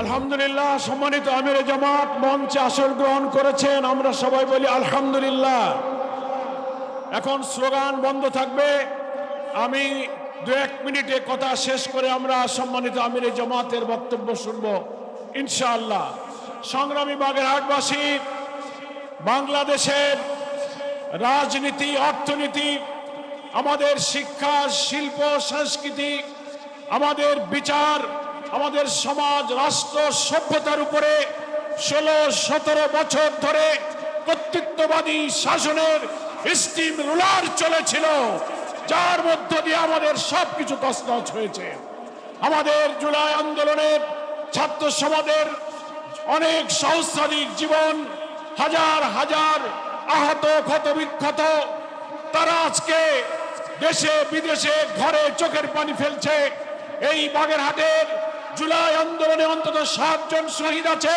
আলহামদুলিল্লাহ, সম্মানিত আমির জামাত, মঞ্চে আসন গ্রহণ করেছেন। আমরা সবাই বলি আলহামদুলিল্লাহ। এখন স্লোগান বন্ধ থাকবে। আমি দু এক মিনিটে কথা শেষ করে আমরা সম্মানিত আমির জামাতের বক্তব্য শুনব, ইনশাআল্লাহ। সংগ্রামী বাগেরহাটবাসী বাংলাদেশের রাজনীতি, অর্থনীতি, আমাদের শিক্ষা, শিল্প, সংস্কৃতি, আমাদের বিচার আমাদের সমাজ, রাষ্ট্র, সভ্যতার উপরে ষোলো, সতেরো বছর ধরে কর্তৃত্ববাদী শাসনের স্টিম রুলার চলেছিল, যার মধ্য দিয়ে আমাদের সবকিছু তছনছ হয়েছে। আমাদের জুলাই আন্দোলনের ছাত্র সমাজের অনেক সহস্রাধিক জীবন, হাজার হাজার আহত ক্ষত বিক্ষত তারা আজকে দেশে, বিদেশে, ঘরে চোখের পানি ফেলছে। এই বাগেরহাটের জুলাই আন্দোলনে অন্তত সাতজন শহীদ আছে।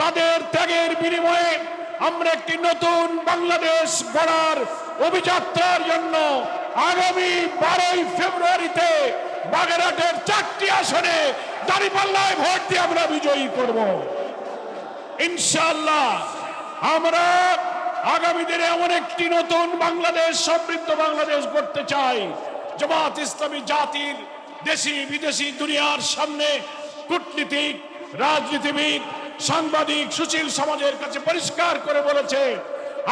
তাদের ত্যাগের বিনিময়ে আমরা একটি নতুন বাংলাদেশ গড়ার অভিযাত্রার জন্য আগামী বারোই ফেব্রুয়ারিতে বাগেরহাটের চারটি আসনে দাঁড়িপাল্লায় ভোট দিয়ে আমরা বিজয়ী করব। ইনশাল্লাহ আমরা আগামী দিনে এমন একটি নতুন বাংলাদেশ সমৃদ্ধ বাংলাদেশ করতে চাই। জামাত ইসলামী জাতির দেশি বিদেশি দুনিয়ার সামনে কূটনীতিক, রাজনীতিবিদ, সাংবাদিক, সুশীল সমাজের কাছে পরিষ্কার করে বলেছে,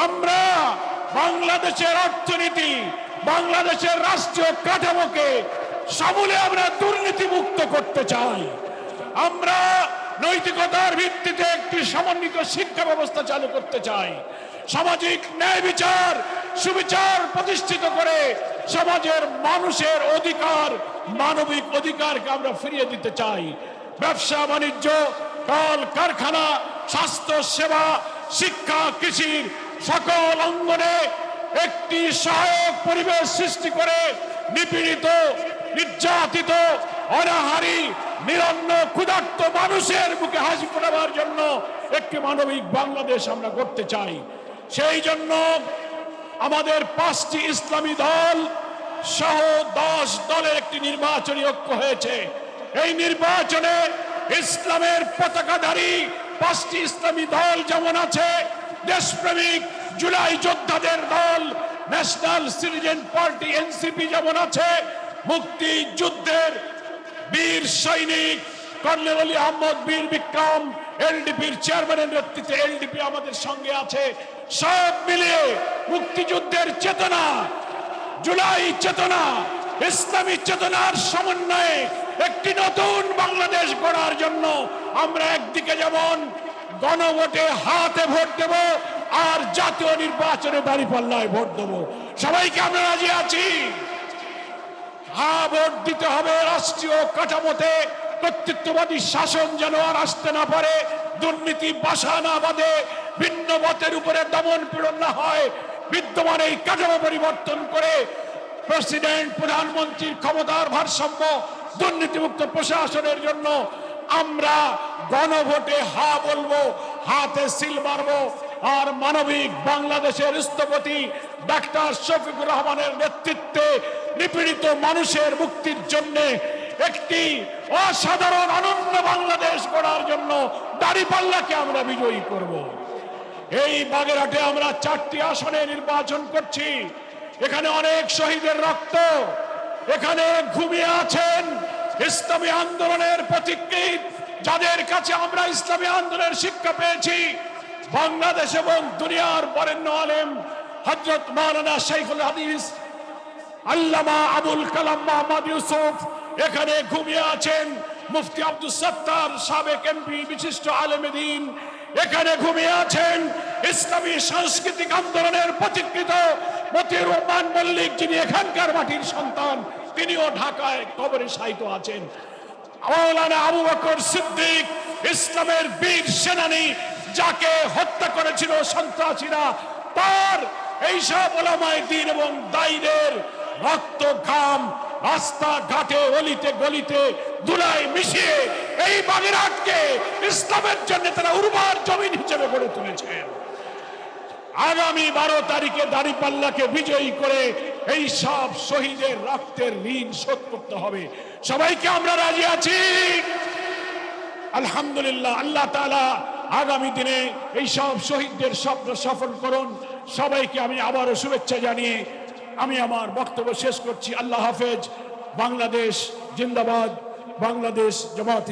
আমরা বাংলাদেশের অর্থনীতি, বাংলাদেশের রাষ্ট্রীয় কাঠামোকে সমূলে আমরা দুর্নীতি মুক্ত করতে চাই। আমরা নৈতিকতার ভিত্তিতে একটি সমন্বিত শিক্ষা ব্যবস্থা চালু করতে চাই। সামাজিক ন্যায় বিচার, সুবিচার প্রতিষ্ঠিত করে সমাজের মানুষের অধিকার, মানবিক অধিকারকে আমরা ফিরিয়ে দিতে চাই। ব্যবসা, বাণিজ্য, কল, কারখানা, স্বাস্থ্য, সেবা, শিক্ষা কৃষির সকল অঙ্গনে একটি সহায়ক পরিবেশ সৃষ্টি করে নিপীড়িত, নির্যাতিত, অনাহারি, নিরন্ন, ক্ষুধার্ত মানুষের মুখে হাসি ফোটাবার জন্য একটি মানবিক বাংলাদেশ আমরা করতে চাই। সেই জন্য আমাদের পাঁচটি ইসলামী দল সহ দশ দলের একটি নির্বাচনী ঐক্য হয়েছে। এই নির্বাচনে ইসলামের পতাকাধারী পাঁচটি ইসলামী দল যেমন আছে, দেশপ্রেমিক জুলাই যোদ্ধাদের দল, ন্যাশনাল সিটিজেন পার্টি এনসিপি যেমন আছে, মুক্তি যুদ্ধের বীর সৈনিক কর্নেল আলী আহমদ, বীর বিক্রম, এলডিপির চেয়ারম্যানের নেতৃত্বে এলডিপি আমাদের সঙ্গে আছে। সব মিলিয়ে মুক্তিযুদ্ধের চেতনা, জুলাই চেতনা, ইসলামী চেতনার সমন্বয়ে একটি নতুন বাংলাদেশ গড়ার জন্য আমরা একদিকে যেমন গণভোটে হাতে ভোট দেব আর জাতীয় নির্বাচনে দাঁড়িপাল্লায় ভোট দেব। সবাইকে আমরা রাজি আছি? হা, ভোট দিতে হবে রাষ্ট্রীয় কাঠামোতে। কর্তৃত্ববাদী শাসন যেন আর আসতে না পারে, দুর্নীতি বাসা না বাঁধে, ভিন্ন মতের উপরে দমন পীড়ন না হয় বিদ্যমান এই কাঠামো পরিবর্তন করে প্রেসিডেন্ট, প্রধানমন্ত্রীর ক্ষমতার ভারসাম্য দুর্নীতিমুক্ত প্রশাসনের জন্য আমরা গণভোটে হা বলব, হাতে সিল মারবো আর মানবিক বাংলাদেশের স্থপতি ডাক্তার শফিকুর রহমানের নেতৃত্বে নিপীড়িত মানুষের মুক্তির জন্য একটি অসাধারণ অনন্য বাংলাদেশ গড়ার জন্য দাড়িপাল্লাকে আমরা বিজয়ী করব। এই বাগেরহাটে আমরা চারটি আসনে নির্বাচন করছি। এখানে অনেক শহীদের রক্ত, এখানে ঘুমিয়ে আছেন ইসলামী আন্দোলনের প্রতিকৃত যাদের কাছে আমরা ইসলামী আন্দোলনের শিক্ষা পেয়েছি, বাংলাদেশ এবং দুনিয়ার বরেণ্য আলেম হজরত মাওলানা শেখুল হাদিস, আল্লামা আবুল কালাম মোহাম্মদ ইউসুফ, এখানে ঘুমিয়ে আছেন মুফতি আব্দুল সত্তার সাবেক এমপি, বিশিষ্ট আলেমেদিন এখানে ঘুমিয়ে আছেন ইসলামী সাংস্কৃতিক আন্দোলনের প্রতিকৃত মতিউর রহমান মল্লিক, যিনি এখানকার মাটির সন্তান, তিনিও ঢাকায় কবরে সাহিত্য আছেন। মাওলানা আবু বকর সিদ্দিক, ইসলামের বীর সেনানী, যাকে হত্যা করেছিল সন্ত্রাসীরা, তার এইসব ওলামায় দিন এবং দাইদের রক্ত ঘাম রাস্তা ঘাটে, অলিতে গলিতে দুলাই মিশিয়ে এই বাগেরহাটকে ইসলামের জন্য তারা উর্বর জমিন হিসেবে গড়ে তুলেছেন। আগামী বারো তারিখে দাড়িপাল্লাকে বিজয়ী করে এই সব শহীদের রক্তের ঋণ শোধ করতে হবে। সবাইকে আমরা রাজি আছি? আলহামদুলিল্লাহ, আল্লাহ তাআলা আগামী দিনে এই সব শহীদদের স্বপ্ন সফল করুন। সবাইকে আমি আবারও শুভেচ্ছা জানিয়ে আমি আমার বক্তব্য শেষ করছি। আল্লাহ হাফেজ। বাংলাদেশ জিন্দাবাদ। বাংলাদেশ জামাত